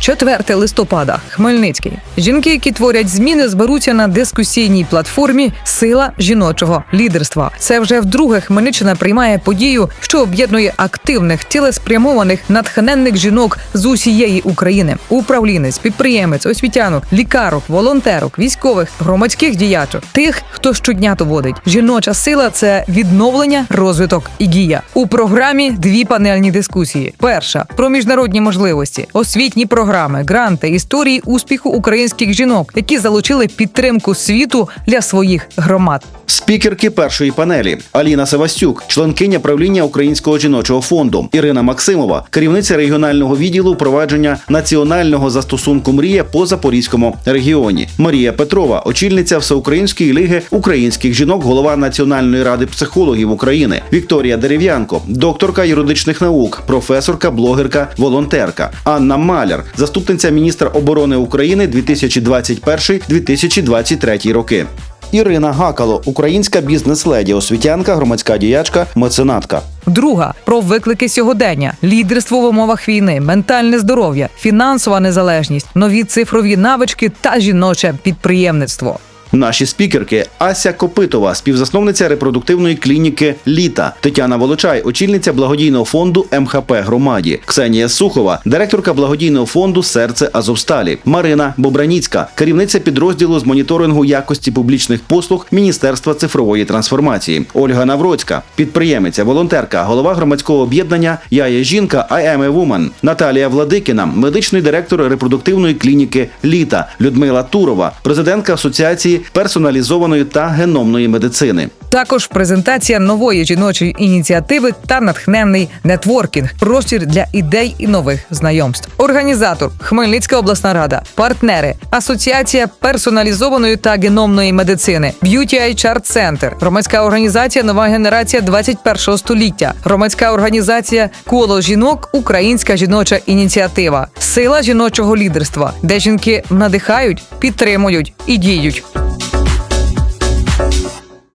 4 листопада. Хмельницький. Жінки, які творять зміни, зберуться на дискусійній платформі Сила жіночого лідерства. Це вже вдруге Хмельниччина приймає подію, що об'єднує активних, цілеспрямованих, натхненних жінок з усієї України. Управлінець, підприємець, освітянок, лікарок, волонтерок, військових, громадських діячок, тих, хто щодня то водить. Жіноча сила це відновлення, розвиток і дія. У програмі дві панельні дискусії. Перша про міжнародні можливості, освітні програми, гранти, історії успіху українських жінок, які залучили підтримку світу для своїх громад. Спікерки першої панелі Аліна Савастюк, членкиня правління Українського жіночого фонду, Ірина Максимова, керівниця регіонального відділу провадження національного застосунку Мрія по Запорізькому регіоні. Марія Петрова, очільниця Всеукраїнської ліги українських жінок, голова Національної ради психологів України. Вікторія Дерев'янко, докторка юридичних наук, професорка, блогерка, волонтерка. Анна Маляр, заступниця міністра оборони України 2021-2023 роки. Ірина Гакало, українська бізнес-леді, освітянка, громадська діячка, меценатка. Друга про виклики сьогодення, лідерство в умовах війни, ментальне здоров'я, фінансова незалежність, нові цифрові навички та жіноче підприємництво. Наші спікерки Ася Копитова, співзасновниця репродуктивної клініки Літа, Тетяна Волочай, очільниця благодійного фонду МХП Громаді, Ксенія Сухова, директорка благодійного фонду Серце Азовсталі, Марина Бобраніцька, керівниця підрозділу з моніторингу якості публічних послуг Міністерства цифрової трансформації, Ольга Навроцька, підприємиця, волонтерка, голова громадського об'єднання Я є жінка I am a woman, Наталія Владикіна, медичний директор репродуктивної клініки Літа, Людмила Турова, президентка асоціації персоналізованої та геномної медицини. Також презентація нової жіночої ініціативи та натхненний нетворкінг, простір для ідей і нових знайомств. Організатор Хмельницька обласна рада, партнери, Асоціація персоналізованої та геномної медицини, Beauty HR Center, громадська організація Нова генерація 21 століття, громадська організація Коло жінок, Українська жіноча ініціатива, сила жіночого лідерства, де жінки надихають, підтримують і діють.